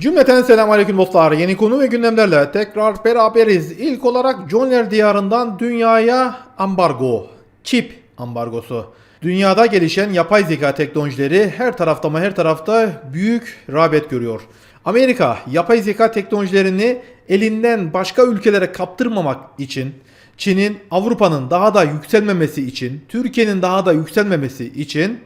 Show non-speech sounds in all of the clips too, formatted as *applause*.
Cümleten selam aleyküm dostlar. Yeni konu ve gündemlerle tekrar beraberiz. İlk olarak Joner diyarından dünyaya ambargo, çip ambargosu. Dünyada gelişen yapay zeka teknolojileri her tarafta ama her tarafta büyük rağbet görüyor. Amerika yapay zeka teknolojilerini elinden başka ülkelere kaptırmamak için Çin'in Avrupa'nın daha da yükselmemesi için, Türkiye'nin daha da yükselmemesi için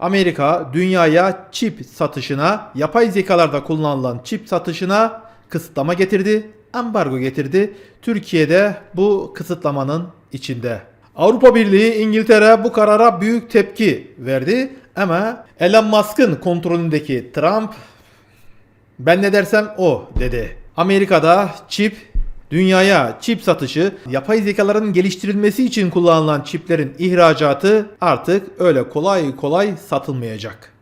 Amerika dünyaya çip satışına, yapay zekalarda kullanılan çip satışına kısıtlama getirdi, ambargo getirdi. Türkiye'de bu kısıtlamanın içinde. Avrupa Birliği, İngiltere bu karara büyük tepki verdi ama Elon Musk'ın kontrolündeki Trump ben ne dersem o dedi. Amerika'da çip dünyaya çip satışı, yapay zekaların geliştirilmesi için kullanılan çiplerin ihracatı artık öyle kolay kolay satılmayacak.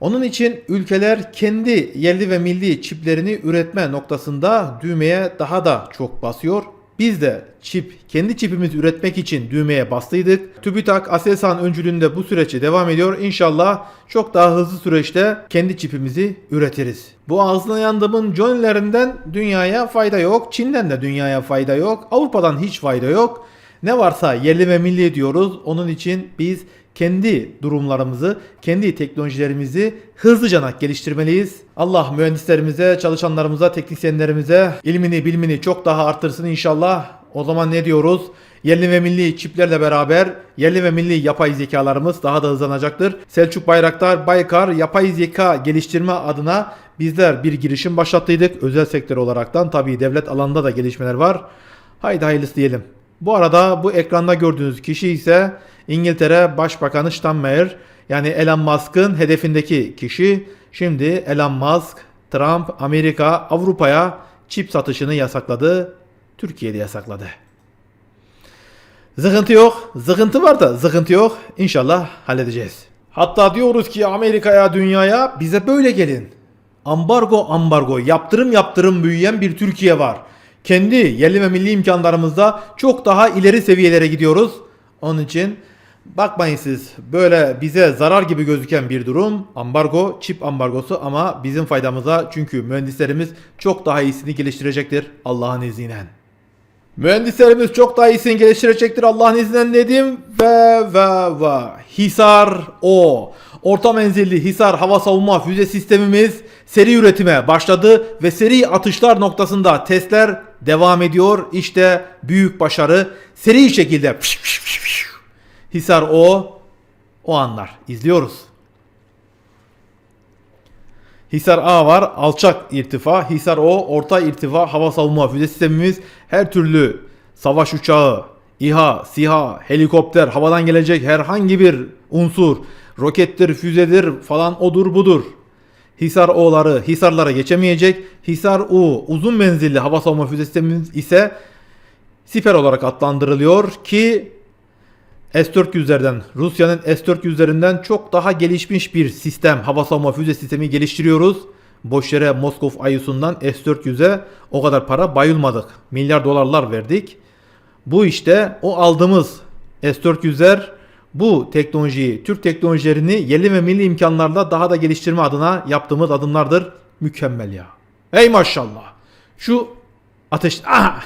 Onun için ülkeler kendi yerli ve milli çiplerini üretme noktasında düğmeye daha da çok basıyor. Biz de çip, kendi çipimizi üretmek için düğmeye bastıydık. TÜBİTAK Aselsan öncülüğünde bu süreci devam ediyor. İnşallah çok daha hızlı süreçte kendi çipimizi üretiriz. Bu ağzına yandığımın Johnny'lerinden dünyaya fayda yok. Çin'den de dünyaya fayda yok. Avrupa'dan hiç fayda yok. Ne varsa yerli ve milli diyoruz. Onun için biz kendi durumlarımızı, kendi teknolojilerimizi hızlıca geliştirmeliyiz. Allah mühendislerimize, çalışanlarımıza, teknisyenlerimize ilmini, bilmini çok daha arttırsın inşallah. O zaman ne diyoruz? Yerli ve milli çiplerle beraber yerli ve milli yapay zekalarımız daha da hızlanacaktır. Selçuk Bayraktar Baykar yapay zeka geliştirme adına bizler bir girişim başlattıydık. Özel sektör olaraktan tabii devlet alanında da gelişmeler var. Haydi hayırlısı diyelim. Bu arada bu ekranda gördüğünüz kişi ise İngiltere Başbakanı Steinmeier yani Elon Musk'ın hedefindeki kişi. Şimdi Elon Musk, Trump, Amerika, Avrupa'ya çip satışını yasakladı. Türkiye'de yasakladı. Zıkıntı yok. Zıkıntı var da zıkıntı yok. İnşallah halledeceğiz. Hatta diyoruz ki Amerika'ya, dünyaya bize böyle gelin. Ambargo ambargo yaptırım yaptırım büyüyen bir Türkiye var. Kendi yerli ve milli imkanlarımızda çok daha ileri seviyelere gidiyoruz. Onun için bakmayın siz böyle bize zarar gibi gözüken bir durum ambargo, çip ambargosu ama bizim faydamıza çünkü mühendislerimiz çok daha iyisini geliştirecektir Allah'ın izniyle. Mühendislerimiz çok daha iyisini geliştirecektir Allah'ın izniyle dedim ve ve ve Hisar O orta menzilli Hisar hava savunma füze sistemimiz seri üretime başladı ve seri atışlar noktasında testler devam ediyor. İşte büyük başarı seri şekilde Hisar O o anlar izliyoruz. Hisar A var alçak irtifa. Hisar O orta irtifa hava savunma füze sistemimiz her türlü savaş uçağı, İHA, SİHA, helikopter, havadan gelecek herhangi bir unsur, rokettir, füzedir falan odur budur. Hisar O'ları Hisarlara geçemeyecek. Hisar U uzun menzilli hava savunma füze sistemimiz ise siper olarak adlandırılıyor ki S-400'lerden, Rusya'nın S-400'lerinden çok daha gelişmiş bir sistem, hava savunma füze sistemi geliştiriyoruz. Boş yere Moskov Ayusu'ndan S-400'e o kadar para bayılmadık. Milyar dolarlar verdik. Bu işte o aldığımız S-400'ler bu teknolojiyi, Türk teknolojilerini yerli ve milli imkanlarla daha da geliştirme adına yaptığımız adımlardır. Mükemmel ya. Ey maşallah. Şu ateş... *laughs* Aha!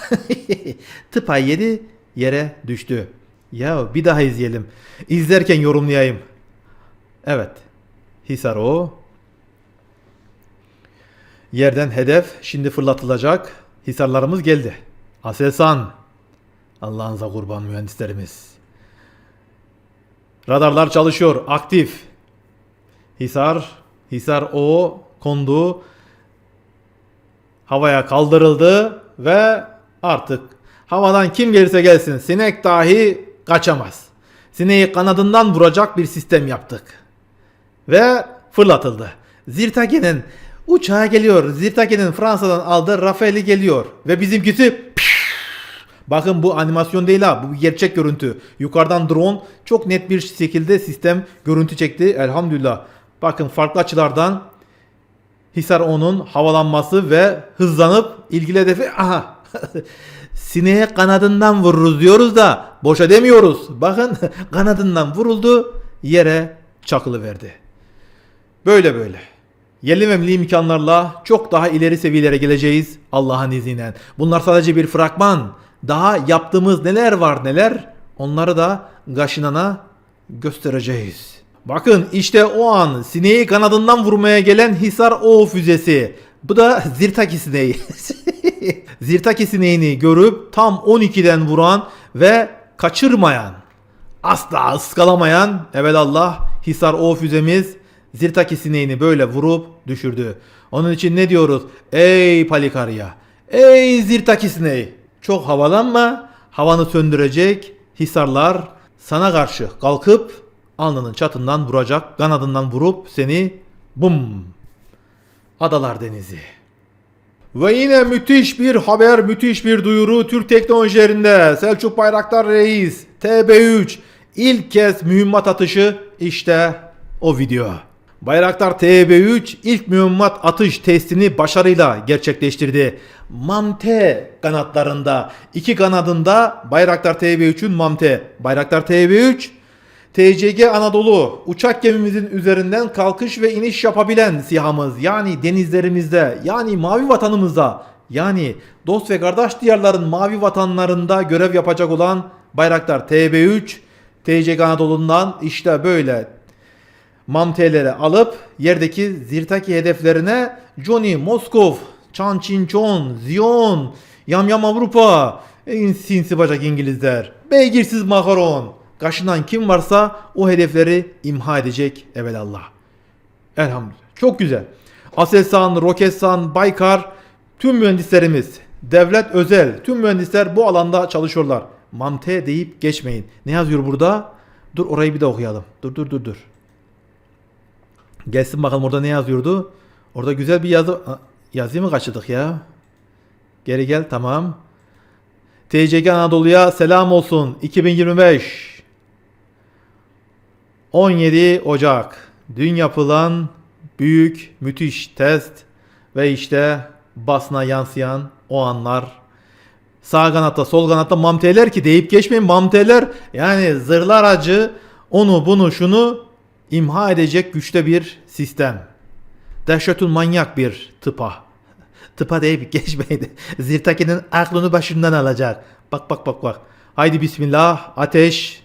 *laughs* Tıpa yedi yere düştü. Ya bir daha izleyelim. İzlerken yorumlayayım. Evet. Hisar o. Yerden hedef şimdi fırlatılacak. Hisarlarımız geldi. Aselsan. Allah'ınıza kurban mühendislerimiz. Radarlar çalışıyor. Aktif. Hisar. Hisar o kondu. Havaya kaldırıldı ve artık havadan kim gelirse gelsin sinek dahi kaçamaz. Sineği kanadından vuracak bir sistem yaptık. Ve fırlatıldı. Zirtage'nin uçağı geliyor. Zirtage'nin Fransa'dan aldığı Rafael'i geliyor. Ve bizimkisi Bakın bu animasyon değil ha. Bu gerçek görüntü. Yukarıdan drone çok net bir şekilde sistem görüntü çekti. Elhamdülillah. Bakın farklı açılardan Hisar 10'un havalanması ve hızlanıp ilgili hedefi aha *laughs* sineğe kanadından vururuz diyoruz da boşa demiyoruz. Bakın *laughs* kanadından vuruldu yere çakılı verdi. Böyle böyle. Yerli ve milli imkanlarla çok daha ileri seviyelere geleceğiz Allah'ın izniyle. Bunlar sadece bir fragman. Daha yaptığımız neler var neler onları da Gaşinan'a göstereceğiz. Bakın işte o an sineği kanadından vurmaya gelen Hisar O füzesi. Bu da Zirtaki sineği. *laughs* *laughs* Zirtaki sineğini görüp tam 12'den vuran ve kaçırmayan, asla ıskalamayan evelallah Hisar O füzemiz Zirtaki sineğini böyle vurup düşürdü. Onun için ne diyoruz? Ey Palikarya, ey Zirtaki sineği. Çok havalanma, havanı söndürecek Hisarlar sana karşı kalkıp alnının çatından vuracak, kanadından vurup seni bum Adalar Denizi. Ve yine müthiş bir haber, müthiş bir duyuru Türk teknolojilerinde. Selçuk Bayraktar Reis TB3 ilk kez mühimmat atışı işte o video. Bayraktar TB3 ilk mühimmat atış testini başarıyla gerçekleştirdi. MAMTE kanatlarında, iki kanadında Bayraktar TB3'ün MAMTE. Bayraktar TB3 TCG Anadolu uçak gemimizin üzerinden kalkış ve iniş yapabilen sihamız yani denizlerimizde yani mavi vatanımızda yani dost ve kardeş diyarların mavi vatanlarında görev yapacak olan Bayraktar TB3 TCG Anadolu'ndan işte böyle mamteleri alıp yerdeki zirtaki hedeflerine Johnny Moskov, Chan Chin Chon, Zion, Yam Yam Avrupa, en sinsi bacak İngilizler, beygirsiz makaron, kaşınan kim varsa o hedefleri imha edecek evelallah. Elhamdülillah. Çok güzel. Aselsan, Roketsan, Baykar tüm mühendislerimiz, devlet özel tüm mühendisler bu alanda çalışıyorlar. Mante deyip geçmeyin. Ne yazıyor burada? Dur orayı bir de okuyalım. Dur dur dur dur. Gelsin bakalım orada ne yazıyordu? Orada güzel bir yazı... Yazıyı mı kaçırdık ya? Geri gel tamam. TCG Anadolu'ya selam olsun. 2025 17 Ocak. Dün yapılan büyük müthiş test ve işte basına yansıyan o anlar. Sağ kanatta sol kanatta mamteler ki deyip geçmeyin mamteler yani zırhlar acı onu bunu şunu imha edecek güçte bir sistem. Dehşetün manyak bir tıpa. *laughs* Tıpa deyip geçmeyin. *laughs* Zirtaki'nin aklını başından alacak. Bak bak bak bak. Haydi bismillah ateş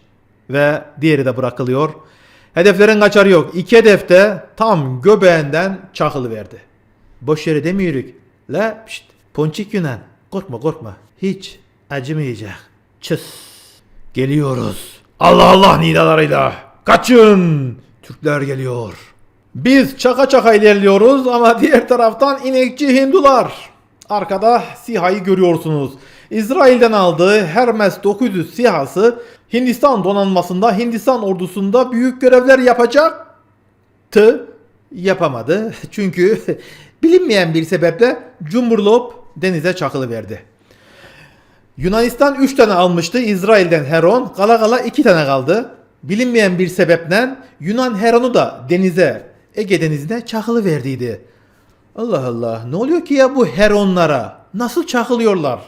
ve diğeri de bırakılıyor. Hedeflerin kaçarı yok. İki hedef de tam göbeğinden çakılıverdi. Boş yere demiyoruz. La pişt, ponçik Yunan. Korkma korkma. Hiç acımayacak. Çıs. Geliyoruz. Allah Allah nidalarıyla. Kaçın. Türkler geliyor. Biz çaka çaka ilerliyoruz ama diğer taraftan inekçi Hindular. Arkada SİHA'yı görüyorsunuz. İsrail'den aldığı Hermes 900 SİHA'sı Hindistan donanmasında Hindistan ordusunda büyük görevler yapacaktı. Yapamadı. *laughs* Çünkü *laughs* bilinmeyen bir sebeple Cumhurlop denize çakılıverdi. Yunanistan 3 tane almıştı. İsrail'den Heron. Kala kala 2 tane kaldı. Bilinmeyen bir sebeple Yunan Heron'u da denize, Ege denizine çakılı verdiydi. Allah Allah ne oluyor ki ya bu Heronlara? Nasıl çakılıyorlar?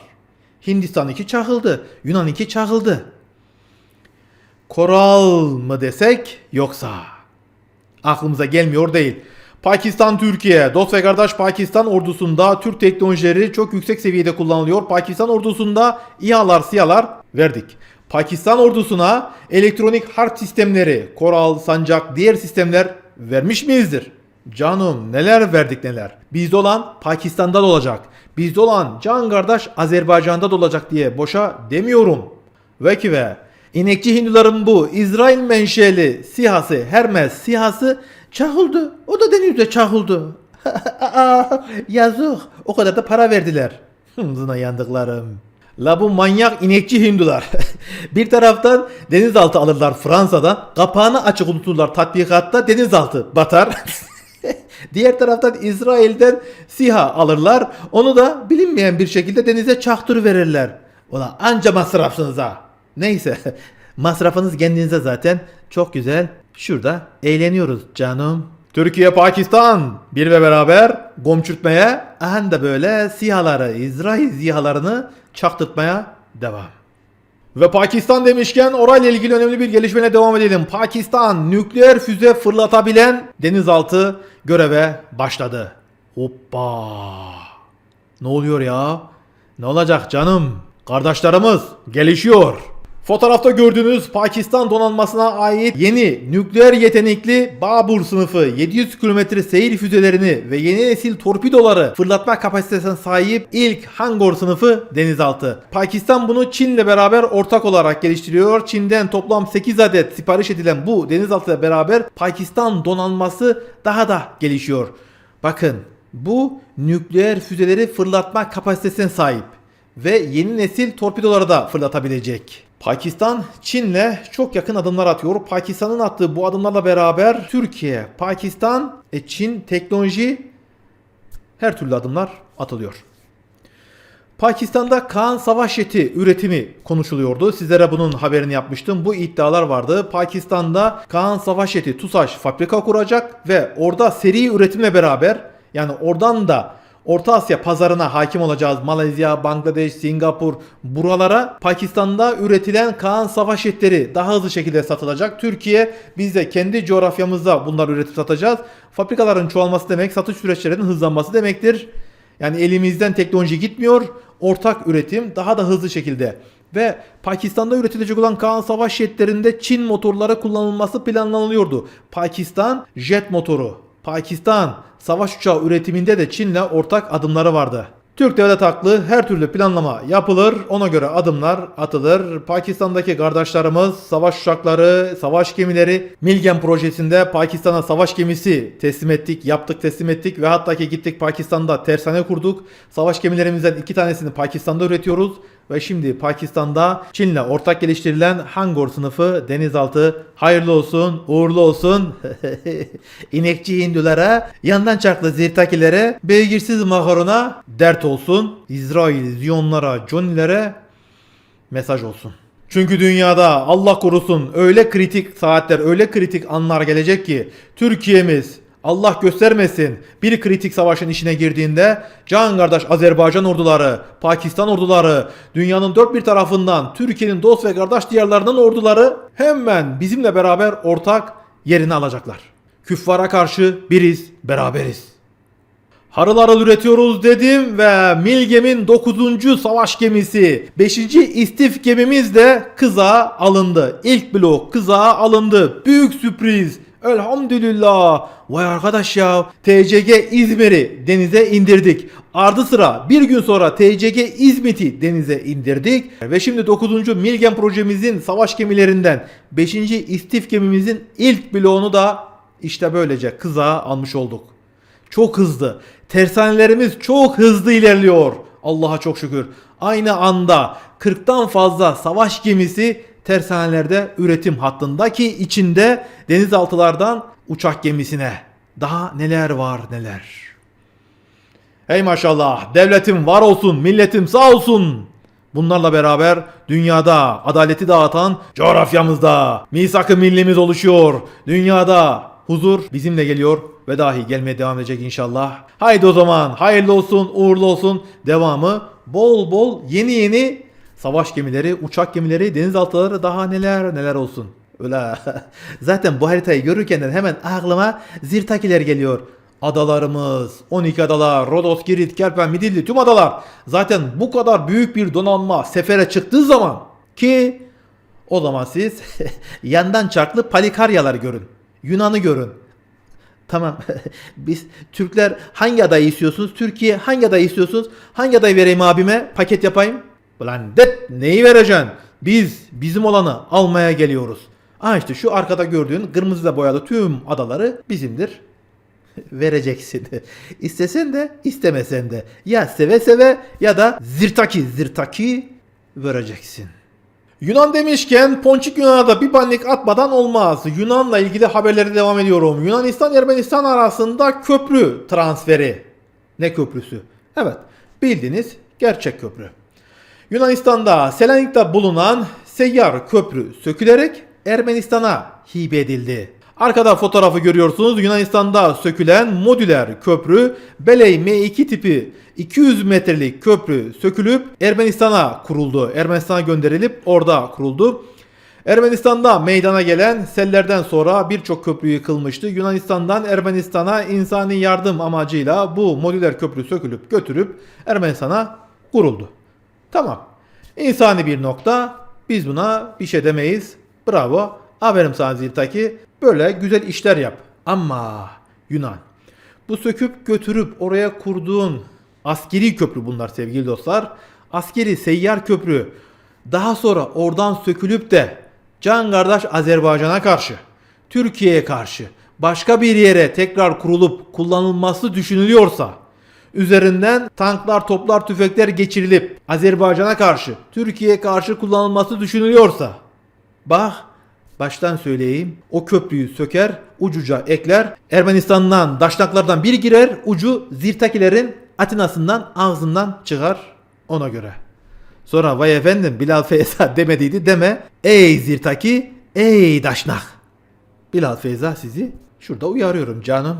Hindistan 2 çakıldı. Yunan 2 çakıldı. Koral mı desek yoksa? Aklımıza gelmiyor değil. Pakistan Türkiye, dost ve kardeş Pakistan ordusunda Türk teknolojileri çok yüksek seviyede kullanılıyor. Pakistan ordusunda İHA'lar, SİHA'lar verdik. Pakistan ordusuna elektronik harp sistemleri, Koral, Sancak, diğer sistemler vermiş miyizdir? Canım neler verdik neler. Bizde olan Pakistan'da da olacak. Bizde olan can kardeş Azerbaycan'da da olacak diye boşa demiyorum. Ve ki ve inekçi Hinduların bu İsrail menşeli sihası Hermes sihası çakıldı. O da denizde çakıldı. *laughs* Yazık. O kadar da para verdiler. Hımzına yandıklarım. La bu manyak inekçi Hindular. *laughs* bir taraftan denizaltı alırlar Fransa'dan. Kapağını açık unuturlar tatbikatta denizaltı batar. *laughs* *laughs* Diğer taraftan İsrail'den SİHA alırlar. Onu da bilinmeyen bir şekilde denize çaktır verirler. Ulan anca masrafsınız ha. Neyse. *laughs* Masrafınız kendinize zaten. Çok güzel. Şurada eğleniyoruz canım. Türkiye Pakistan bir ve beraber gomçürtmeye aha da böyle sihaları İsrail sihalarını çaktırtmaya devam. Ve Pakistan demişken orayla ilgili önemli bir gelişmene devam edelim. Pakistan nükleer füze fırlatabilen denizaltı göreve başladı. Hoppa. Ne oluyor ya? Ne olacak canım? Kardeşlerimiz gelişiyor. Fotoğrafta gördüğünüz Pakistan donanmasına ait yeni nükleer yetenekli Babur sınıfı 700 km seyir füzelerini ve yeni nesil torpidoları fırlatma kapasitesine sahip ilk Hangor sınıfı denizaltı. Pakistan bunu Çin'le beraber ortak olarak geliştiriyor. Çin'den toplam 8 adet sipariş edilen bu denizaltıyla beraber Pakistan donanması daha da gelişiyor. Bakın bu nükleer füzeleri fırlatma kapasitesine sahip ve yeni nesil torpidoları da fırlatabilecek. Pakistan Çin'le çok yakın adımlar atıyor. Pakistan'ın attığı bu adımlarla beraber Türkiye, Pakistan, e, Çin teknoloji her türlü adımlar atılıyor. Pakistan'da Kaan savaş jeti üretimi konuşuluyordu. Sizlere bunun haberini yapmıştım. Bu iddialar vardı. Pakistan'da Kaan savaş jeti TUSAŞ fabrika kuracak ve orada seri üretimle beraber yani oradan da Orta Asya pazarına hakim olacağız. Malezya, Bangladeş, Singapur buralara Pakistan'da üretilen Kaan savaş jetleri daha hızlı şekilde satılacak. Türkiye biz de kendi coğrafyamızda bunları üretip satacağız. Fabrikaların çoğalması demek satış süreçlerinin hızlanması demektir. Yani elimizden teknoloji gitmiyor. Ortak üretim daha da hızlı şekilde. Ve Pakistan'da üretilecek olan Kaan savaş jetlerinde Çin motorları kullanılması planlanılıyordu. Pakistan jet motoru. Pakistan savaş uçağı üretiminde de Çin'le ortak adımları vardı. Türk devlet haklı her türlü planlama yapılır, ona göre adımlar atılır. Pakistan'daki kardeşlerimiz savaş uçakları, savaş gemileri Milgen projesinde Pakistan'a savaş gemisi teslim ettik, yaptık teslim ettik ve hatta ki gittik Pakistan'da tersane kurduk. Savaş gemilerimizden iki tanesini Pakistan'da üretiyoruz ve şimdi Pakistan'da Çin'le ortak geliştirilen Hangor sınıfı denizaltı hayırlı olsun, uğurlu olsun. *laughs* İnekçi Hindulere, yandan çarklı zirtakilere, beygirsiz makarona dert olsun. İsrail Ziyonlara, Johnilere mesaj olsun. Çünkü dünyada Allah korusun öyle kritik saatler, öyle kritik anlar gelecek ki Türkiye'miz Allah göstermesin bir kritik savaşın işine girdiğinde can kardeş Azerbaycan orduları, Pakistan orduları, dünyanın dört bir tarafından Türkiye'nin dost ve kardeş diyarlarının orduları hemen bizimle beraber ortak yerini alacaklar. Küffara karşı biriz, beraberiz. Harıl harıl üretiyoruz dedim ve Milgem'in 9. savaş gemisi 5. istif gemimiz de kıza alındı. İlk blok kıza alındı. Büyük sürpriz. Elhamdülillah. Vay arkadaş ya. TCG İzmir'i denize indirdik. Ardı sıra bir gün sonra TCG İzmit'i denize indirdik. Ve şimdi 9. Milgem projemizin savaş gemilerinden 5. istif gemimizin ilk bloğunu da işte böylece kıza almış olduk. Çok hızlı. Tersanelerimiz çok hızlı ilerliyor. Allah'a çok şükür. Aynı anda 40'tan fazla savaş gemisi tersanelerde üretim hattındaki içinde denizaltılardan uçak gemisine. Daha neler var neler. Hey maşallah devletim var olsun milletim sağ olsun. Bunlarla beraber dünyada adaleti dağıtan coğrafyamızda misak-ı millimiz oluşuyor. Dünyada huzur bizimle geliyor ve dahi gelmeye devam edecek inşallah. Haydi o zaman hayırlı olsun uğurlu olsun devamı bol bol yeni yeni savaş gemileri, uçak gemileri, denizaltıları daha neler neler olsun. Öyle *laughs* zaten bu haritayı görürken hemen aklıma Zirtakiler geliyor. Adalarımız, 12 adalar, Rodos, Girit, Kerpen, Midilli tüm adalar. Zaten bu kadar büyük bir donanma sefere çıktığı zaman ki o zaman siz *laughs* yandan çarklı Palikaryalar görün. Yunan'ı görün. Tamam. *laughs* Biz Türkler hangi adayı istiyorsunuz? Türkiye hangi adayı istiyorsunuz? Hangi adayı vereyim abime? Paket yapayım. Ulan det neyi vereceksin? Biz bizim olanı almaya geliyoruz. Aa işte şu arkada gördüğün kırmızıyla boyalı tüm adaları bizimdir. *laughs* Vereceksin. *laughs* İstesen de istemesen de. Ya seve seve ya da zirtaki zirtaki vereceksin. Yunan demişken Ponçik Yunan'a da bir panik atmadan olmaz. Yunan'la ilgili haberlere devam ediyorum. Yunanistan Ermenistan arasında köprü transferi. Ne köprüsü? Evet bildiğiniz gerçek köprü. Yunanistan'da Selanik'te bulunan seyyar köprü sökülerek Ermenistan'a hibe edildi. Arkada fotoğrafı görüyorsunuz. Yunanistan'da sökülen modüler köprü Beley M2 tipi 200 metrelik köprü sökülüp Ermenistan'a kuruldu. Ermenistan'a gönderilip orada kuruldu. Ermenistan'da meydana gelen sellerden sonra birçok köprü yıkılmıştı. Yunanistan'dan Ermenistan'a insani yardım amacıyla bu modüler köprü sökülüp götürüp Ermenistan'a kuruldu. Tamam. İnsani bir nokta. Biz buna bir şey demeyiz. Bravo. Aferin sana Ziltaki. Böyle güzel işler yap. Ama Yunan. Bu söküp götürüp oraya kurduğun askeri köprü bunlar sevgili dostlar. Askeri seyyar köprü. Daha sonra oradan sökülüp de can kardeş Azerbaycan'a karşı, Türkiye'ye karşı başka bir yere tekrar kurulup kullanılması düşünülüyorsa üzerinden tanklar, toplar, tüfekler geçirilip Azerbaycan'a karşı, Türkiye'ye karşı kullanılması düşünülüyorsa bak baştan söyleyeyim o köprüyü söker ucuca ekler Ermenistan'dan daşnaklardan bir girer ucu Zirtakilerin Atina'sından ağzından çıkar ona göre. Sonra vay efendim Bilal Feyza *laughs* demediydi deme. Ey Zirtaki ey daşnak. Bilal Feyza sizi şurada uyarıyorum canım.